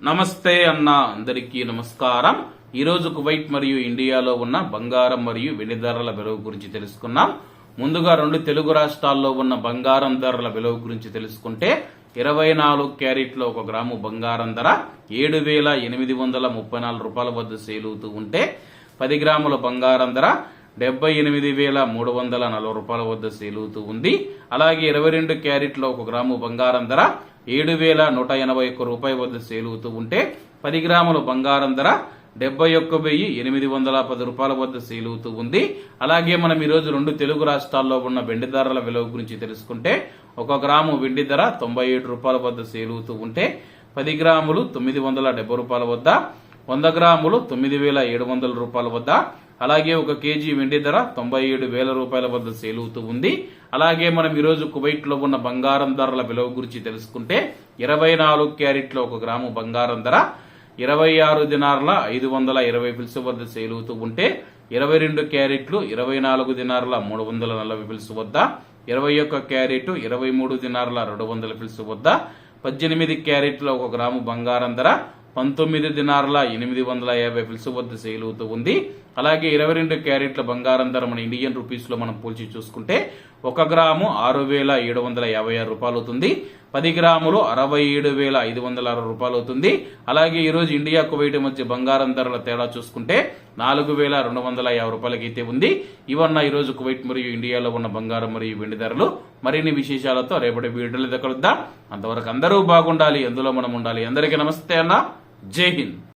నమస్తే అన్న అందరికీ నమస్కారం. ఈరోజు కువైట్ మరియు ఇండియాలో ఉన్న బంగారం మరియు వెండి ధరల విలువ గురించి తెలుసుకున్నాం ముందుగా రెండు తెలుగు రాష్ట్రాల్లో ఉన్న బంగారం ధరల విలువ గురించి తెలుసుకుంటే ఇరవై నాలుగు క్యారెట్లో ఒక గ్రాము బంగారం ధర ఏడు వేల ఎనిమిది వందల ముప్పై నాలుగు రూపాయల వద్ద సేలుతూ ఉంటే పది గ్రాముల బంగారం ధర డెబ్బై ఎనిమిది వేల మూడు వందల నలభై రూపాయల వద్ద సేలుతూ ఉంది. అలాగే ఇరవై రెండు క్యారెట్లో ఒక గ్రాము బంగారం ధర ఏడు వేల నూట ఎనభై ఒక్క రూపాయల వద్ద సేలుతూ ఉంటే పది గ్రాముల బంగారం ధర డెబ్బై ఒక్క వెయ్యి ఎనిమిది వందల పది రూపాయల వద్ద సేలుతూ ఉంది. అలాగే మనం ఈరోజు రెండు తెలుగు రాష్ట్రాల్లో ఉన్న వెండి ధరల విలువ గురించి తెలుసుకుంటే ఒక గ్రాము వెండి ధర తొంభై ఏడు రూపాయల వద్ద సేలుతూ ఉంటే పది గ్రాములు తొమ్మిది వందల డెబ్బై రూపాయల వద్ద వంద గ్రాములు తొమ్మిది వేల ఏడు వందల రూపాయల వద్ద అలాగే ఒక కేజీ వెండి ధర తొంభై ఏడు వేల రూపాయల వద్ద సేలుతూ ఉంది. అలాగే మనం ఈరోజు కువైట్లో ఉన్న బంగారం ధరల విలువ గురించి తెలుసుకుంటే ఇరవై నాలుగు క్యారెట్ల ఒక గ్రాము బంగారం ధర ఇరవై ఆరు దినార్ల ఐదు వందల ఇరవై పిల్స్ వద్ద సేలుతూ ఉంటే ఇరవై రెండు క్యారెట్లు ఇరవై నాలుగు దినార్ల మూడు వందల నలభై పిల్స్ వద్ద ఇరవై ఒక్క క్యారెట్ ఇరవై మూడు దినార్ల రెండు వందల పిల్స్ వద్ద పద్దెనిమిది క్యారెట్ల ఒక గ్రాము బంగారం ధర పంతొమ్మిది దినార్ల ఎనిమిది వందల యాభై పిల్స్ వద్ద సేలుతూ ఉంది. అలాగే ఇరవై రెండు క్యారెట్ల బంగారం ధర మన ఇండియన్ రూపీస్లో మనం పోల్చి చూసుకుంటే ఒక గ్రాము ఆరు వేల ఏడు వందల యాభై ఆరు రూపాయలు అవుతుంది. పది గ్రాములు అరవై ఏడు వేల ఐదు వందల అరవై రూపాయలు అవుతుంది. అలాగే ఈరోజు ఇండియా కువైట్ మధ్య బంగారం ధరల తేడా చూసుకుంటే నాలుగు వేల రెండు వందల యాభై రూపాయలకి అయితే ఉంది. ఇవన్న ఈరోజు కువైట్ మరియు ఇండియాలో ఉన్న బంగారం మరియు వెండి ధరలు. మరిన్ని విశేషాలతో రేపటి వీడియోలో కలుద్దాం. అంతవరకు అందరూ బాగుండాలి. ఎందులో మనం ఉండాలి. అందరికీ నమస్తే అన్న. జై హింద్.